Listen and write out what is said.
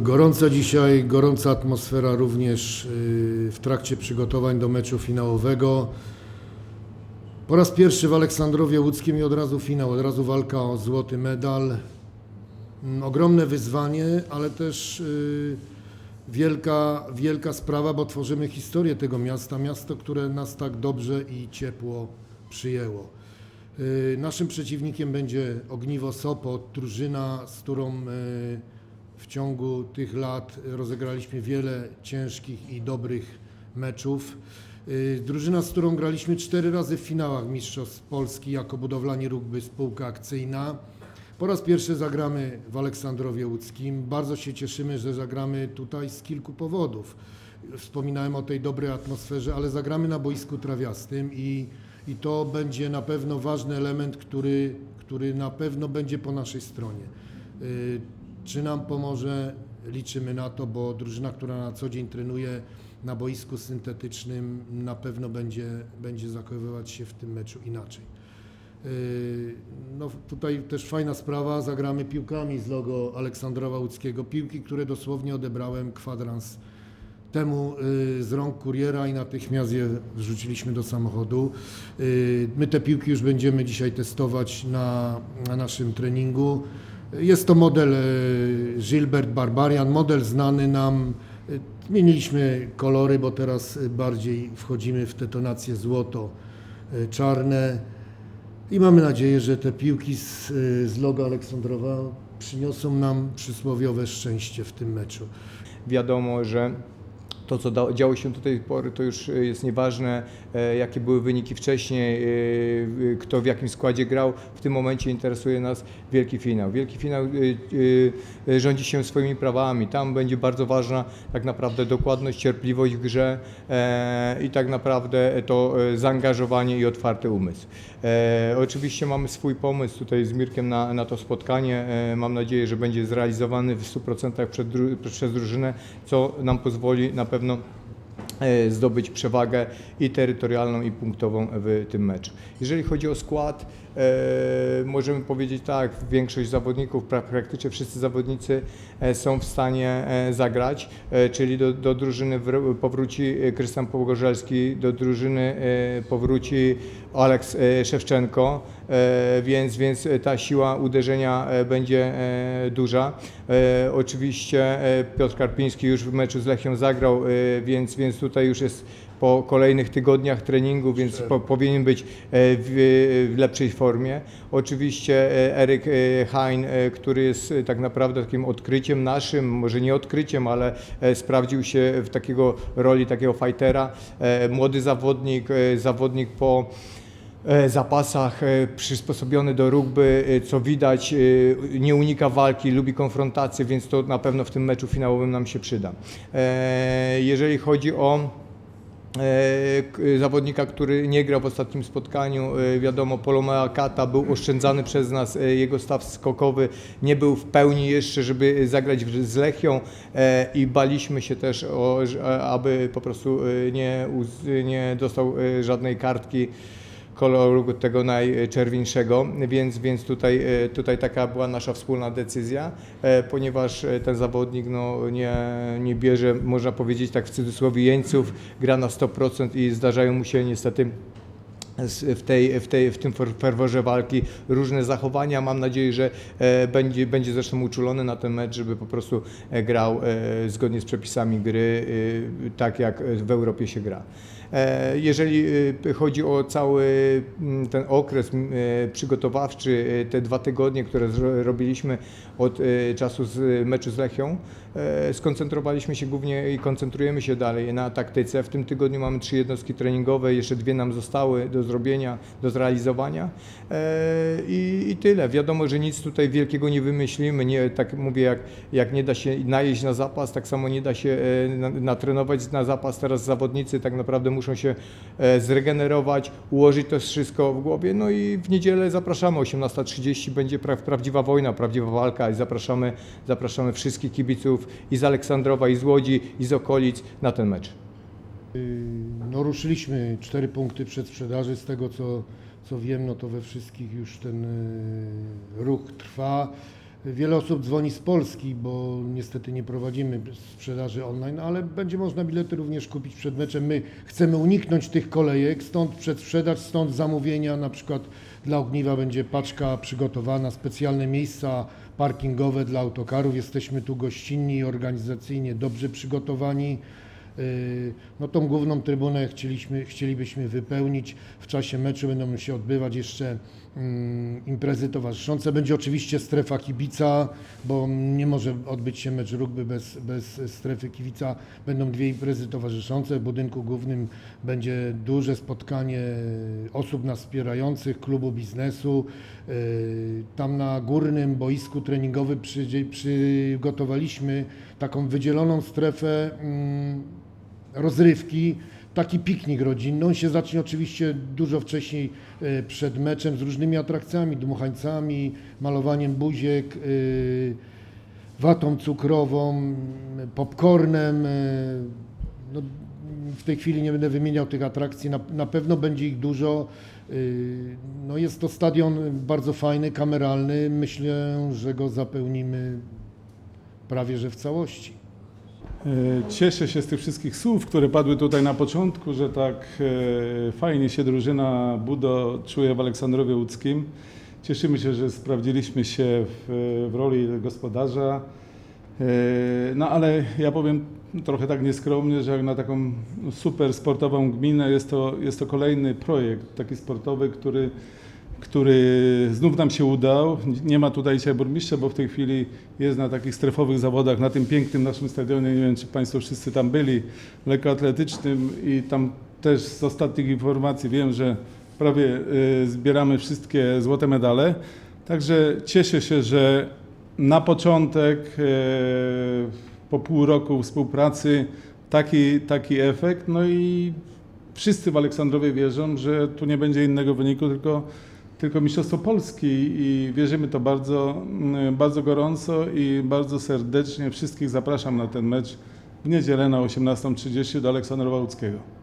Gorąca dzisiaj, gorąca atmosfera również y, w trakcie przygotowań do meczu finałowego. Po raz pierwszy w Aleksandrowie Łódzkim i od razu finał, od razu walka o złoty medal. Mm, Ogromne wyzwanie, ale też y, wielka, wielka sprawa, bo tworzymy historię tego miasta, miasto, które nas tak dobrze i ciepło przyjęło. Y, Naszym przeciwnikiem będzie Ogniwo Sopot, drużyna, z którą w ciągu tych lat rozegraliśmy wiele ciężkich i dobrych meczów. Y, Drużyna, z którą graliśmy cztery razy w finałach Mistrzostw Polski jako budowlanie rugby spółka akcyjna. Po raz pierwszy zagramy w Aleksandrowie Łódzkim. Bardzo się cieszymy, że zagramy tutaj z kilku powodów. Wspominałem o tej dobrej atmosferze, ale zagramy na boisku trawiastym i, i to będzie na pewno ważny element, który, który na pewno będzie po naszej stronie. Czy nam pomoże? Liczymy na to, bo drużyna, która na co dzień trenuje na boisku syntetycznym, na pewno będzie, będzie zachowywać się w tym meczu inaczej. Yy, No tutaj też fajna sprawa, zagramy piłkami z logo Aleksandrowa Łódzkiego. Piłki, które dosłownie odebrałem kwadrans temu yy, z rąk kuriera i natychmiast je wrzuciliśmy do samochodu. Yy, My te piłki już będziemy dzisiaj testować na, na naszym treningu. Jest to model yy, Gilbert Barbarian, model znany nam. Yy, Zmieniliśmy kolory, bo teraz bardziej wchodzimy w te tonacje złoto, yy, czarne. I mamy nadzieję, że te piłki z, z logo Aleksandrowa przyniosą nam przysłowiowe szczęście w tym meczu. Wiadomo, że to, co działo się do tej pory, to już e, jest nieważne, e, jakie były wyniki wcześniej, e, kto w jakim składzie grał. W tym momencie interesuje nas wielki finał. Wielki finał rządzi się swoimi prawami. Tam będzie bardzo ważna tak naprawdę dokładność, cierpliwość w grze i tak naprawdę to zaangażowanie i otwarty umysł. Oczywiście mamy swój pomysł tutaj z Mirkiem na, na to spotkanie. Mam nadzieję, że będzie zrealizowany w 100% przed, dru- przez drużynę, co nam pozwoli na pewno e, zdobyć przewagę i terytorialną, i punktową w tym meczu. Jeżeli chodzi o skład, e, możemy powiedzieć tak, większość zawodników, pra, praktycznie wszyscy zawodnicy e, są w stanie zagrać, czyli do, do drużyny wr- powróci Krystian Pogorzelski, do drużyny powróci Aleks Szewczenko, więc, więc ta siła uderzenia e, będzie e, duża. E, Oczywiście e, Piotr Karpiński już w meczu z Lechią zagrał, e, więc, więc tutaj już jest po kolejnych tygodniach treningu, więc po, powinien być e, w, w lepszej formie. Oczywiście e, Eryk e, Hein, e, który jest e, tak naprawdę takim odkryciem naszym, może nie odkryciem, ale e, sprawdził się w takiego roli takiego fightera. E, Młody zawodnik, e, zawodnik po e, zapasach, e, przysposobiony do rugby, e, co widać, e, nie unika walki, lubi konfrontację, więc to na pewno w tym meczu finałowym nam się przyda. E, Jeżeli chodzi o e, zawodnika, który nie grał w ostatnim spotkaniu. E, Wiadomo, Polomea Kata był oszczędzany przez nas, e, jego staw skokowy nie był w pełni jeszcze, żeby zagrać z Lechią e, i baliśmy się też, aby po prostu e, nie, nie dostał e, żadnej kartki koloru tego najczerwińszego, więc, więc tutaj, e, tutaj taka była nasza wspólna decyzja, e, ponieważ e, ten zawodnik no, nie, nie bierze, można powiedzieć tak w cudzysłowie, jeńców, gra na 100% i zdarzają mu się niestety w, tej, w, tej, w tym fer- ferworze walki różne zachowania. Mam nadzieję, że będzie, będzie zresztą uczulony na ten mecz, żeby po prostu grał zgodnie z przepisami gry, tak jak w Europie się gra. E, Jeżeli e, chodzi o cały mm, ten okres m, e, przygotowawczy, te dwa tygodnie, które robiliśmy od czasu z meczu z Lechią, skoncentrowaliśmy się głównie i koncentrujemy się dalej na taktyce. W tym tygodniu mamy trzy jednostki treningowe, jeszcze dwie nam zostały do zrobienia, do zrealizowania i, i tyle. Wiadomo, że nic tutaj wielkiego nie wymyślimy. Nie, tak mówię, jak, jak nie da się najeść na zapas, tak samo nie da się na- natrenować na zapas. Teraz zawodnicy tak naprawdę muszą się e, zregenerować, ułożyć to wszystko w głowie. No i w niedzielę zapraszamy, 18.30 będzie pra, prawdziwa wojna, prawdziwa walka i zapraszamy, zapraszamy wszystkich kibiców i z Aleksandrowa, i z Łodzi, i z okolic na ten mecz. No ruszyliśmy cztery punkty przed sprzedaży, z tego co, co wiem, no to we wszystkich już ten y, ruch trwa. Wiele osób dzwoni z Polski, bo niestety nie prowadzimy sprzedaży online, ale będzie można bilety również kupić przed meczem. My chcemy uniknąć tych kolejek, stąd przedsprzedaż, stąd zamówienia. Na przykład dla Ogniwa będzie paczka przygotowana, specjalne miejsca parkingowe dla autokarów. Jesteśmy tu gościnni organizacyjnie dobrze przygotowani. Yy, No tą główną trybunę chcielibyśmy wypełnić. W czasie meczu będą się odbywać jeszcze imprezy towarzyszące. Będzie oczywiście strefa kibica, bo nie może odbyć się mecz rugby bez, bez strefy kibica. Będą dwie imprezy towarzyszące. W budynku głównym będzie duże spotkanie osób nas wspierających, klubu biznesu. Yy, Tam na górnym boisku treningowym przygotowaliśmy taką wydzieloną strefę mm, rozrywki, taki piknik rodzinny. On się zacznie oczywiście dużo wcześniej e, przed meczem z różnymi atrakcjami, dmuchańcami, malowaniem buziek, e, watą cukrową, popcornem. e, No, w tej chwili nie będę wymieniał tych atrakcji, na, na pewno będzie ich dużo. No jest to stadion bardzo fajny, kameralny. Myślę, że go zapełnimy prawie że w całości. E, Cieszę się z tych wszystkich słów, które padły tutaj na początku, że tak e, fajnie się drużyna Budo czuje w Aleksandrowie Łódzkim. Cieszymy się, że sprawdziliśmy się w, w roli gospodarza. E, No ale ja powiem trochę tak nieskromnie, że jak na taką super sportową gminę jest to, jest to kolejny projekt taki sportowy, który który znów nam się udał. Nie ma tutaj dzisiaj burmistrza, bo w tej chwili jest na takich strefowych zawodach na tym pięknym naszym stadionie. Nie wiem, czy Państwo wszyscy tam byli, lekkoatletycznym i tam też z ostatnich informacji wiem, że prawie y, zbieramy wszystkie złote medale. Także cieszę się, że na początek, y, po pół roku współpracy, taki, taki efekt. No i wszyscy w Aleksandrowie wierzą, że tu nie będzie innego wyniku, tylko, tylko Mistrzostwo Polski i wierzymy to bardzo, mm, bardzo gorąco i bardzo serdecznie. Wszystkich zapraszam na ten mecz w niedzielę na 18.30 do Aleksandrowa Łódzkiego.